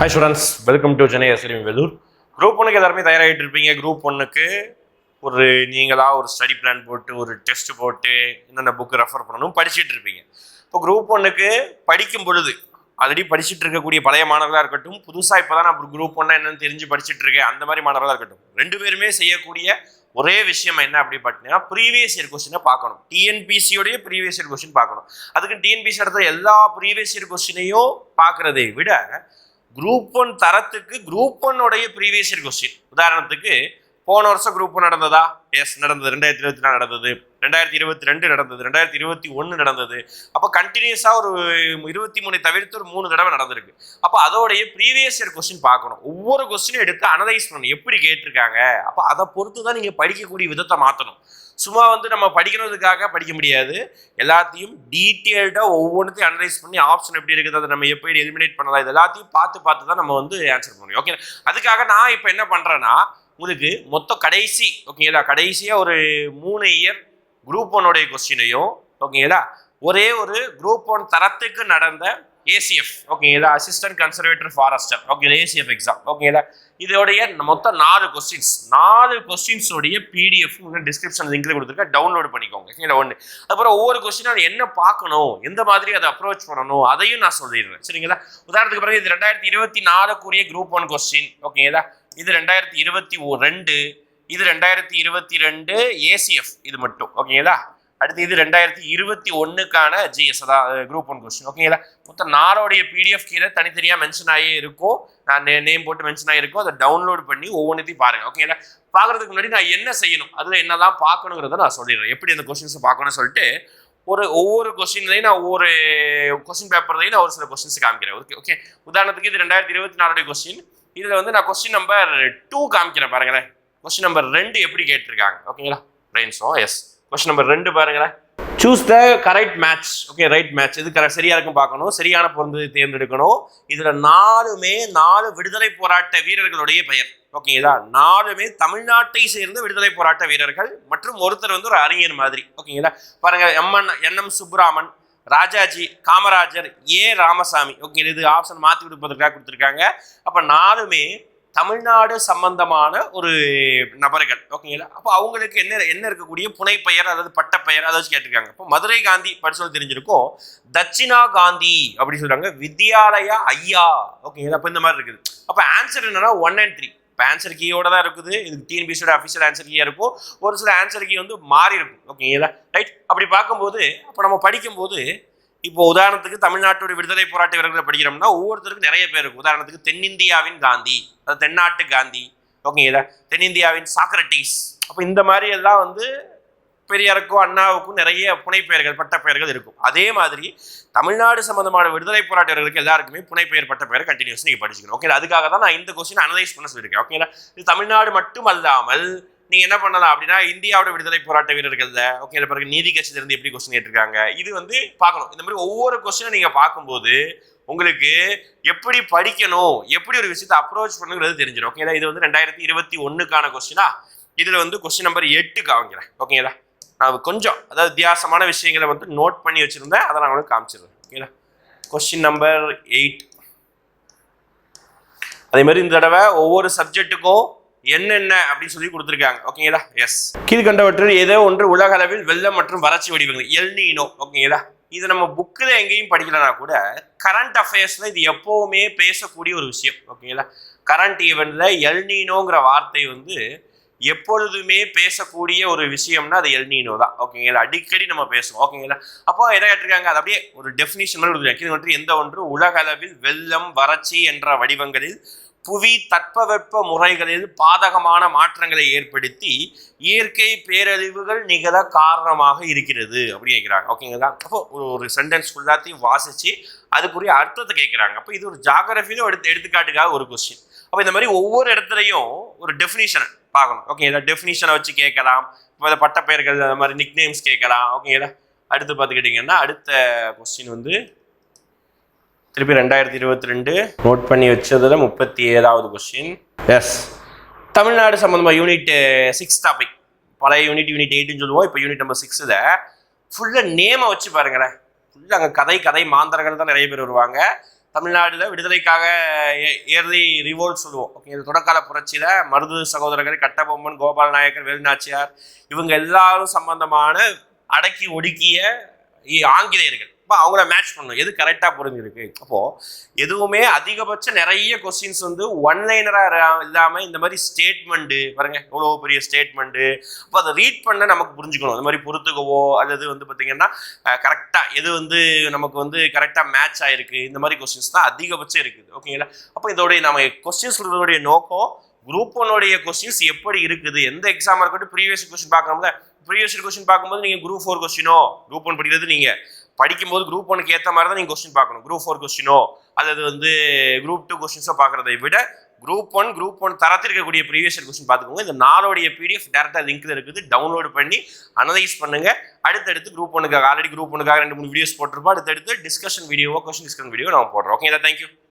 Hi students welcome to Chennai SLV Vellore group ஒன்றுக்கு எல்லாருமே தயாராகிட்டு இருப்பீங்க. குரூப் ஒன்றுக்கு ஒரு நீங்களாக ஒரு ஸ்டடி பிளான் போட்டு ஒரு டெஸ்ட் போட்டு என்னென்ன புக்கு ரெஃபர் பண்ணணும் படிச்சுட்டு இருப்பீங்க. இப்போ குரூப் ஒன்றுக்கு படிக்கும் பொழுது ஆல்ரெடி படிச்சுட்டு இருக்கக்கூடிய பழைய மாணவர்களாக இருக்கட்டும் புதுசாக இப்போ தான் நான் குரூப் ஒன்றா என்னென்னு தெரிஞ்சு படிச்சுட்டு இருக்கேன். அந்த மாதிரி மாணவர்களாக இருக்கட்டும். ரெண்டு பேருமே செய்யக்கூடிய ஒரே விஷயம் என்ன அப்படி பார்த்தீங்கன்னா ப்ரீவியஸ் இயர் கொஸ்டினை பார்க்கணும். டிஎன்பிசியோடைய ப்ரீவியஸ் இயர் கொஸ்டின் பார்க்கணும். அதுக்கு டிஎன்பிசி நடத்துகிற எல்லா ப்ரீவியஸ் இயர் கொஸ்டினையும் பார்க்குறதை விட குரூப் ஒன் தரத்துக்கு குரூப் ஒன்னுடைய ப்ரீவியஸ் இயர் கொஸ்டின் உதாரணத்துக்கு போன வருஷம் குரூப் நடந்ததா? எஸ் நடந்தது. ரெண்டாயிரத்தி இருபத்தி நாலு நடந்தது. ரெண்டாயிரத்தி இருபத்தி ரெண்டு நடந்தது. ரெண்டாயிரத்தி இருபத்தி ஒன்று நடந்தது. அப்போ கண்டினியூஸாக ஒரு இருபத்தி மூணு தவிர்த்து ஒரு மூணு தடவை நடந்திருக்கு. அப்போ அதோடைய ப்ரீவியஸ் இயர் கொஸ்டின் பார்க்கணும். ஒவ்வொரு கொஸ்டினும் எடுத்து அனலைஸ் பண்ணணும். எப்படி கேட்டிருக்காங்க? அப்போ அதை பொறுத்து தான் நீங்கள் படிக்கக்கூடிய விதத்தை மாற்றணும் சும்மா வந்து நம்ம படிக்கிறதுக்காக படிக்க முடியாது. எல்லாத்தையும் டீட்டெயில்டாக ஒவ்வொன்றுத்தையும் அனலைஸ் பண்ணி ஆப்ஷன் எப்படி இருக்குது அதை நம்ம எப்படி எலிமினேட் பண்ணலாம் இது எல்லாத்தையும் பார்த்து பார்த்து தான் நம்ம வந்து ஆன்சர் பண்ணணும். ஓகே அதுக்காக நான் இப்போ என்ன பண்ணுறேன்னா உங்களுக்கு மொத்தம் கடைசி ஓகேங்களா? கடைசியாக ஒரு மூணு இயர் குரூப் ஒன்னுடைய கொஸ்டினையும் ஓகேங்களா? ஒரே ஒரு குரூப் ஒன் தரத்துக்கு நடந்த ஏசிஎஃப் ஓகேங்களா? Assistant conservator forester okay ACF exam ஓகேங்களா? இதோடைய மொத்தம் நாலு கொஸ்டின்ஸ் நாலு கொஸ்டின்ஸோடைய பிடிஎஃப் உங்களுக்கு டிஸ்கிரிப்ஷன் லிங்க்ல கொடுத்துருக்கேன். டவுன்லோட் பண்ணிக்கோங்க ஓகேங்களா? ஒன்று அப்புறம் ஒவ்வொரு கொஸ்டினும் என்ன பார்க்கணும்? எந்த மாதிரி அதை அப்ரோச் பண்ணணும்? அதையும் நான் சொல்லிடுறேன். சரிங்களா? உதாரணத்துக்கு பிறகு இது ரெண்டாயிரத்தி இருபத்தி நாலுக்குரிய குரூப் ஒன் கொஸ்டின் ஓகேங்களா? இது ரெண்டாயிரத்தி இருபத்தி ஓ ரெண்டு இது ரெண்டாயிரத்தி இருபத்தி ரெண்டு ஏசிஎஃப் இது மட்டும். ஓகேங்களா அடுத்து இது ரெண்டாயிரத்தி இருபத்தி ஒன்றுக்கான ஜிஎஸ் அதான் குரூப் ஒன் கொஸ்டின் ஓகேங்களா மொத்தம் நாளோடைய பிடிஎஃப் கீழே தனித்தனியாக மென்ஷன் ஆகி இருக்கும். நான் நேம் போட்டு மென்ஷன் ஆகிருக்கும் அதை டவுன்லோட் பண்ணி ஒவ்வொன்றத்தையும் பாருங்கள் ஓகேங்களா பார்க்குறதுக்கு முன்னாடி நான் என்ன செய்யணும்? அதில் என்னதான் பார்க்கணுங்கிறத நான் சொல்லிடுறேன். எப்படி அந்த கொஸ்டின்ஸை பார்க்கணும்னு சொல்லிட்டு ஒரு ஒவ்வொரு கொஸ்டின்லையும் நான் ஒவ்வொரு கொஸ்டின் பேப்பர்லையும் நான் ஒரு சில கொஸ்டின்ஸ் காமிக்கிறேன். ஓகே ஓகே உதாரணத்துக்கு இது ரெண்டாயிரத்தி இருபத்தி நாலுடைய கொஸ்டின் இதில் வந்து நான் கொஸ்டின் நம்பர் டூ காமிக்கிறேன் பாருங்களேன். கொஸ்டின் நம்பர் ரெண்டு எப்படி கேட்டிருக்காங்க? ஓகேங்களா பிரெயின்ஸோ எஸ் கொஸ்டின் நம்பர் ரெண்டு பாருங்களேன். Choose the correct match okay right match இது கரெக்ட் சரியா இருக்கும் பார்க்கணும். சரியான பொருந்ததை தேர்ந்தெடுக்கணும். இதில் நாலுமே நாலு விடுதலை போராட்ட வீரர்களுடைய பெயர். ஓகேங்களா நாலுமே தமிழ்நாட்டை சேர்ந்த விடுதலை போராட்ட வீரர்கள் மற்றும் ஒருத்தர் வந்து ஒரு அறிஞர் மாதிரி. ஓகேங்களா பாருங்க MN NM Subburaman Rajaji Kamarajar A. Ramasamy. Okay இது ஆப்ஷன் மாற்றி கொடுப்பதற்காக கொடுத்துருக்காங்க. அப்போ நாலுமே தமிழ்நாடு சம்பந்தமான ஒரு நபர்கள். ஓகேங்களா அப்போ அவங்களுக்கு என்ன என்ன இருக்கக்கூடிய புனைப்பெயர் அதாவது பட்டப்பெயர் அதை வச்சு கேட்டிருக்காங்க. இப்போ மதுரை காந்தி படிச்சது தெரிஞ்சிருக்கும் தட்சிணா காந்தி அப்படின்னு சொல்கிறாங்க வித்யாலயா ஐயா. ஓகேங்களா அப்போ இந்த மாதிரி இருக்குது. அப்போ ஆன்சர் என்னன்னா ஒன் அண்ட் த்ரீ இப்போ ஆன்சர் கீயோட தான் இருக்குது. இது டிஎன்பிசியோட அஃபிஷியல் ஆன்சர் கீயாக இருக்கும். ஒரு சில ஆன்சர் கீ வந்து மாறி இருக்கும். ஓகேங்களா ரைட் அப்படி பார்க்கும்போது அப்போ நம்ம படிக்கும்போது இப்போ உதாரணத்துக்கு தமிழ்நாட்டோட விடுதலை போராட்ட வீரர்களை படிக்கிறோம்னா ஒவ்வொருத்தருக்கும் நிறைய பேர் இருக்கும். உதாரணத்துக்கு தென்னிந்தியாவின் காந்தி அதாவது தென்னாட்டு காந்தி. ஓகேங்களா தென்னிந்தியாவின் சாக்ரட்டிஸ். அப்போ இந்த மாதிரி எல்லாம் வந்து பெரியாருக்கும் அண்ணாவுக்கும் நிறைய புனைப்பெயர்கள் பட்டப்பெயர்கள் இருக்கும். அதே மாதிரி தமிழ்நாடு சம்பந்தமான விடுதலை போராட்ட வீரர்களுக்கு எல்லாருக்குமே புனைப்பெயர் பட்டப்பெயர் கண்டினியூஸ் நீங்கள் படிச்சுக்கணும். ஓகே அதுக்காக தான் நான் இந்த கொஸ்டின் அனலைஸ் பண்ண சொல்லியிருக்கேன். ஓகேங்களா இது தமிழ்நாடு மட்டும் அல்லாமல் நீங்கள் என்ன பண்ணலாம் அப்படின்னா இந்தியாவோட விடுதலை போராட்ட வீரர்களில் ஓகே பிறகு நீதி கட்சியிலிருந்து எப்படி கொஸ்டின் கேட்டிருக்காங்க? இது வந்து பார்க்கணும். இந்த மாதிரி ஒவ்வொரு கொஸ்டினும் நீங்கள் பார்க்கும்போது உங்களுக்கு எப்படி படிக்கணும் எப்படி ஒரு விஷயத்தை அப்ரோச் பண்ணுங்கிறது தெரிஞ்சிடும். ஓகேங்களா இது வந்து ரெண்டாயிரத்தி இருபத்தி ஒன்றுக்கான கொஸ்டினா இதில் வந்து கொஸ்டின் நம்பர் எட்டு காமிக்கிறேன். ஓகேங்களா நான் கொஞ்சம் அதாவது வித்தியாசமான விஷயங்களை வந்து நோட் பண்ணி வச்சுருந்தேன். அதை நான் உங்களுக்கு காமிச்சிடுறேன். ஓகேங்களா கொஸ்டின் நம்பர் எயிட் அதே மாதிரி இந்த தடவை ஒவ்வொரு சப்ஜெக்ட்டுக்கும் என்னென்ன அப்படின்னு சொல்லி கொடுத்துருக்காங்க. ஓகேங்களா எஸ் கீழ்கண்டவற்றில் ஏதோ ஒன்று உலக அளவில் வெள்ளம் மற்றும் வறட்சி வடிவங்கள் எல்னினோ ஓகேங்களா இது நம்ம புக்கில் எங்கேயும் படிக்கலனா கூட கரண்ட் அஃபேர்ஸில் இது எப்போவுமே பேசக்கூடிய ஒரு விஷயம். ஓகேங்களா கரண்ட் ஈவெண்ட்டில் எல்னினோங்கிற வார்த்தை வந்து எப்பொழுதுமே பேசக்கூடிய ஒரு விஷயம்னா அது எல்நீனோ தான். ஓகேங்களா அடிக்கடி நம்ம பேசுவோம். ஓகேங்களா அப்போ எதை கேட்டிருக்காங்க? அது அப்படியே ஒரு டெஃபினிஷன் மாதிரி கொடுத்துருக்காங்க. இது ஒன்று எந்த ஒன்று? உலக அளவில் வெள்ளம் வறட்சி என்ற வடிவங்களில் புவி தட்பவெப்ப முறைகளில் பாதகமான மாற்றங்களை ஏற்படுத்தி இயற்கை பேரழிவுகள் நிகழ காரணமாக இருக்கிறது அப்படின்னு கேட்குறாங்க. ஓகேங்களா அப்போ ஒரு சென்டென்ஸ் ஃபுல்லாத்தையும் வாசித்து அதுக்குரிய அர்த்தத்தை கேட்குறாங்க. அப்போ இது ஒரு ஜாகிரபியிலும் எடுத்து எடுத்துக்காட்டுக்காக ஒரு கொஸ்டின் அப்போ இந்த மாதிரி ஒவ்வொரு இடத்துலையும் ஒரு டெஃபினிஷன் பார்க்கணும். ஓகே இதை டெஃபினிஷனை வச்சு கேட்கலாம். இப்போ இந்த பட்டப்பெயர்கள் அந்த மாதிரி நிக் நேம்ஸ் கேட்கலாம் ஓகேங்களா அடுத்து பார்த்துக்கிட்டிங்கன்னா அடுத்த கொஸ்டின் வந்து திருப்பி ரெண்டாயிரத்தி இருபத்தி ரெண்டு நோட் பண்ணி வச்சதுல முப்பத்தி ஏழாவது கொஸ்டின் எஸ் தமிழ்நாடு சம்மந்தமாக யூனிட் சிக்ஸ் டாபிக் பழைய யூனிட் யூனிட் எயிட்னு சொல்லுவோம். இப்போ யூனிட் நம்பர் சிக்ஸில் ஃபுல்லாக நேமை வச்சு பாருங்களேன். ஃபுல்லாக அங்கே கதை கதை மாந்தர்கள் தான் நிறைய பேர் வருவாங்க. தமிழ்நாடுல விடுதலைக்காக இயர்லி ரிவோல்ட் சொல்லுவோம். ஓகே இந்த தொடக்கால புரட்சியில மருது சகோதரர்கள் கட்டபொம்மன் கோபால் நாயக்கர் வேலுநாச்சியார் இவங்க எல்லாரும் சம்பந்தமான அடக்கி ஒடுக்கிய இ- ஆங்கிலேயர்கள். அப்போ அவங்கள மேட்ச் பண்ணணும். எது கரெக்டாக புரிஞ்சிருக்கு? அப்போது எதுவுமே அதிகபட்ச நிறைய கொஸ்டின்ஸ் வந்து ஒன் லைனராக இல்லாமல் இந்த மாதிரி ஸ்டேட்மெண்ட்டு பாருங்க இவ்வளோ பெரிய ஸ்டேட்மெண்ட்டு அப்போ அதை ரீட் பண்ண நமக்கு புரிஞ்சுக்கணும். இந்த மாதிரி பொறுத்துக்கவோ அல்லது வந்து பார்த்தீங்கன்னா கரெக்டாக எது வந்து நமக்கு வந்து கரெக்டாக மேட்ச் ஆகிருக்கு இந்த மாதிரி கொஸ்டின்ஸ் தான் அதிகபட்சம் இருக்குது. ஓகேங்களா அப்போ இதோடைய நம்ம கொஸ்டின்ஸ் சொல்றதோடைய நோக்கம் குரூப் ஒன்னுடைய கொஸ்டின்ஸ் எப்படி இருக்குது? எந்த எக்ஸாம் இருக்கட்டும் ப்ரீவியஸ் கொஸ்டின் பார்க்கணும்ல. ப்ரீவியஸ் கொஸ்டின் பார்க்கும்போது நீங்கள் குரூப் ஃபோர் கொஸ்டினோ குரூப் ஒன் படிக்கிறது நீங்கள் படிக்கும்போது குரூப் ஒனுக்கு ஏற்ற மாதிரி தான் நீங்கள் கொஸ்டின் பார்க்கணும். குரூப் ஃபோர் கொஸ்டினோ அல்லது வந்து குரூப் டூ கொஸ்டின்ஸோ பார்க்குறதை விட குரூப் ஒன் குரூப் ஒன் தரத்தில் இருக்கக்கூடிய ப்ரீவியஸ் கொஸ்டின் பார்த்துக்கோங்க. இந்த நாளோடைய பிடிஎஃப் டேரெக்டாக லிங்க் இருக்குது. டவுன்லோட் பண்ணி அனலைஸ் பண்ணுங்க. அடுத்தடுத்து குரூப் ஒனுக்காக ஆல்ரெடி குரூப் ஒனுக்காக ரெண்டு மூணு வீடியோஸ் போட்டிருப்போம். அடுத்தடுத்து டிஸ்கஷன் வீடியோவோ கொஸ்டின் டிஸ்கஷன் வீடியோ நம்ம போடுறோம். Okay thank you